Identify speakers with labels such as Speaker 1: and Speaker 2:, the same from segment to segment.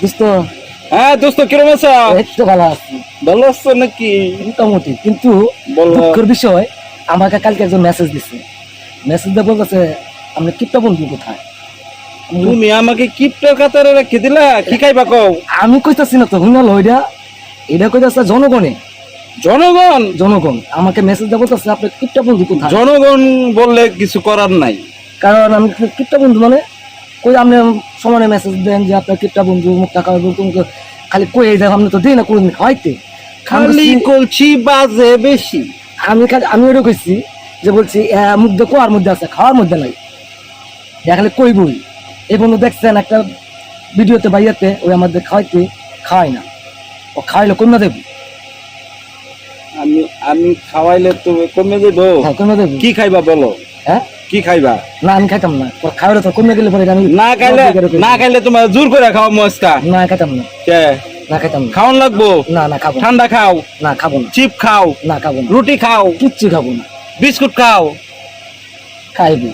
Speaker 1: দোস্ত।
Speaker 2: হ্যাঁ দোস্ত কিরম আছো?
Speaker 1: তো ভালো আছি।
Speaker 2: ভালো আছো নাকি?
Speaker 1: মোটামুটি কিন্তু। দুঃখের বিষয় আমাকে কালকে একজন মেসেজ দিছে। মেসেজ দিয়ে বলতেছে আমরা কিপটা বন্ধু কোথায়? আমি
Speaker 2: তুমি আমাকে কিপটার কাতারে রেখে দিলা? কি খাইবা কও?
Speaker 1: আমি কইতাছি না তো হুনাল ওইটা এটা কইতাছে জনগণে।
Speaker 2: জনগণ?
Speaker 1: জনগণ আমাকে মেসেজ দিয়ে বলতেছে আপনার কিপটা বন্ধু কোথায়?
Speaker 2: জনগণ বললে কিছু করার নাই।
Speaker 1: কারণ আমি কিপটা বন্ধু মানে কই আপনি সমানে মেসেজ দেন যে আপনার কিপটা বন্ধু মুখ টাকা খালি কই এই দেখ আপনি তো দিই না কোনদিন খাওয়াইতে
Speaker 2: খালি কলছি বাজে বেশি।
Speaker 1: আমি খালি আমি ওটা কইছি যে বলছি মুখ দিয়ে কোয়ার মধ্যে আছে খাওয়ার মধ্যে নাই। দেখালে কই বই এই বন্ধু দেখছেন একটা ভিডিওতে বাইয়াতে ওই আমাদের খাওয়াইতে খাওয়াই না। ও খাওয়াইলে কমে দেবো।
Speaker 2: আমি আমি খাওয়াইলে তো কমে যাব
Speaker 1: হ্যাঁ কমে দেবো
Speaker 2: কি খাইবা বলো?
Speaker 1: হ্যাঁ?
Speaker 2: কি খাইবা?
Speaker 1: না আমি খাইতাম না। পর খাওয়ালে তো কমে গেলে পরে আমি
Speaker 2: না খাইলে। না খাইলে তোমার জোর করে খাও মস্কা
Speaker 1: না খাইতাম না।
Speaker 2: কে?
Speaker 1: না খাইতাম না।
Speaker 2: খাওয়ান লাগবো?
Speaker 1: না না খাব
Speaker 2: ঠান্ডা খাও।
Speaker 1: না খাব না।
Speaker 2: চিপ খাও।
Speaker 1: না খাব না।
Speaker 2: রুটি খাও।
Speaker 1: কিচ্ছু খাব না।
Speaker 2: বিস্কুট খাও।
Speaker 1: খাইবি।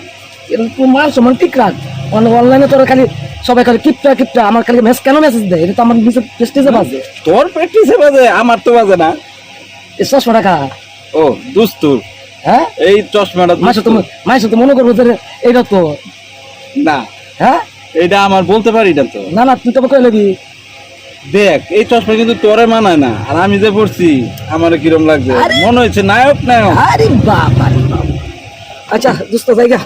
Speaker 1: এরকম মান সম্মান ঠিক রাখ। অনলাইনে তোরা খালি সবাই খালি কিপটা কিপটা। আমার খালি মেস কেন মেসেজ দেয়? এটা তো আমার প্রেস্টিজে বাজে।
Speaker 2: তোর প্র্যাকটিসে বাজে আমার তো বাজে না।
Speaker 1: চশমা টাকা
Speaker 2: ও দুস্তুর
Speaker 1: হ্যাঁ?
Speaker 2: এই চশমাটা
Speaker 1: মাসে তো মাসে তো মনে করব এটা তো
Speaker 2: না।
Speaker 1: হ্যাঁ?
Speaker 2: এটা আমার বলতে পারি না তো।
Speaker 1: না না তুই তো কই লাগি
Speaker 2: দেখ এই চশমা কিন্তু তোরে মানায় না। আর আমি যে পড়ছি আমার কিরম লাগছে মনে হচ্ছে নায়ক নায়ক।
Speaker 1: আরে বাবা আচ্ছা দোস্ত জায়গা